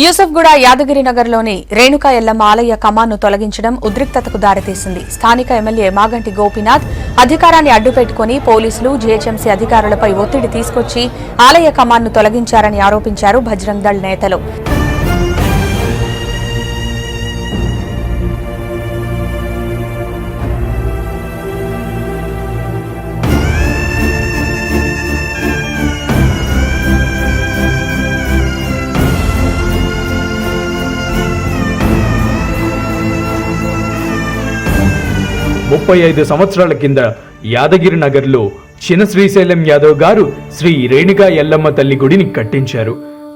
యూసఫ్గూడ యాదగిరి నగర్లోని రేణుకా ఎల్లమ్మ ఆలయ కమాన్ను తొలగించడం ఉద్రిక్తతకు దారితీసింది. స్థానిక ఎమ్మెల్యే మాగంటి గోపీనాథ్ అధికారాన్ని అడ్డుపెట్టుకుని పోలీసులు జీహెచ్ఎంసీ అధికారులపై ఒత్తిడి తీసుకొచ్చి ఆలయ కమాన్ను తొలగించారని ఆరోపించారు బజరంగ్ దళ్ నేతలు. ముప్పై ఐదు సంవత్సరాల కింద యాదగిరి నగర్లో చిన శ్రీశైలం యాదవ్ గారు శ్రీ రేణుకా ఎల్లమ్మ తల్లి గుడిని కట్టించారు.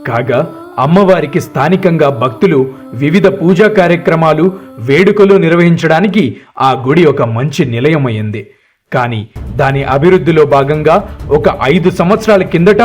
కాగా అమ్మవారికి స్థానికంగా భక్తులు వివిధ పూజా కార్యక్రమాలు వేడుకలు నిర్వహించడానికి ఆ గుడి ఒక మంచి నిలయమైంది. కానీ దాని అభివృద్ధిలో భాగంగా ఒక ఐదు సంవత్సరాల కిందట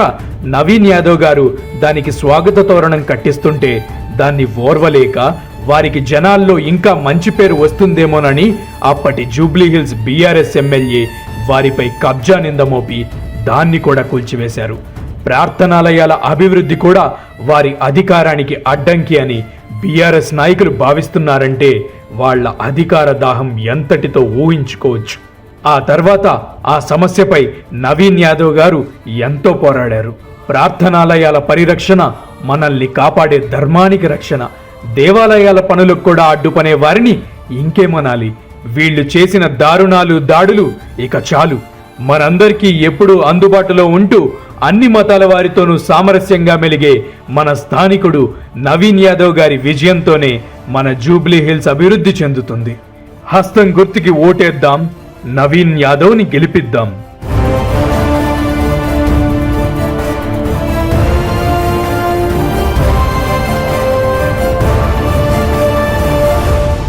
నవీన్ యాదవ్ గారు దానికి స్వాగత తోరణం కట్టిస్తుంటే దాన్ని ఓర్వలేక వారికి జనాల్లో ఇంకా మంచి పేరు వస్తుందేమోనని అప్పటి జూబ్లీహిల్స్ బీఆర్ఎస్ ఎమ్మెల్యే వారిపై కబ్జా నింద మోపి దాన్ని కూడా కూల్చివేశారు. ప్రార్థనాలయాల అభివృద్ధి కూడా వారి అధికారానికి అడ్డంకి అని బీఆర్ఎస్ నాయకులు భావిస్తున్నారంటే వాళ్ళ అధికార దాహం ఎంతటితో ఊహించుకోవచ్చు. ఆ తర్వాత ఆ సమస్యపై నవీన్ యాదవ్ గారు ఎంతో పోరాడారు. ప్రార్థనాలయాల పరిరక్షణ మనల్ని కాపాడే ధర్మానికి రక్షణ దేవాలయాల పనులకు కూడా అడ్డుపనే వారిని ఇంకేమనాలి వీళ్ళు చేసిన దారుణాలు దాడులు ఇక చాలు. మనందరికీ ఎప్పుడూ అందుబాటులో ఉంటూ అన్ని మతాల వారితోనూ సామరస్యంగా మెలిగే మన స్థానికుడు నవీన్ యాదవ్ గారి విజయంతోనే మన జూబ్లీ హిల్స్ అభివృద్ధి చెందుతుంది. హస్తం గుర్తుకి ఓటేద్దాం. నవీన్ యాదవ్ని గెలిపిద్దాం.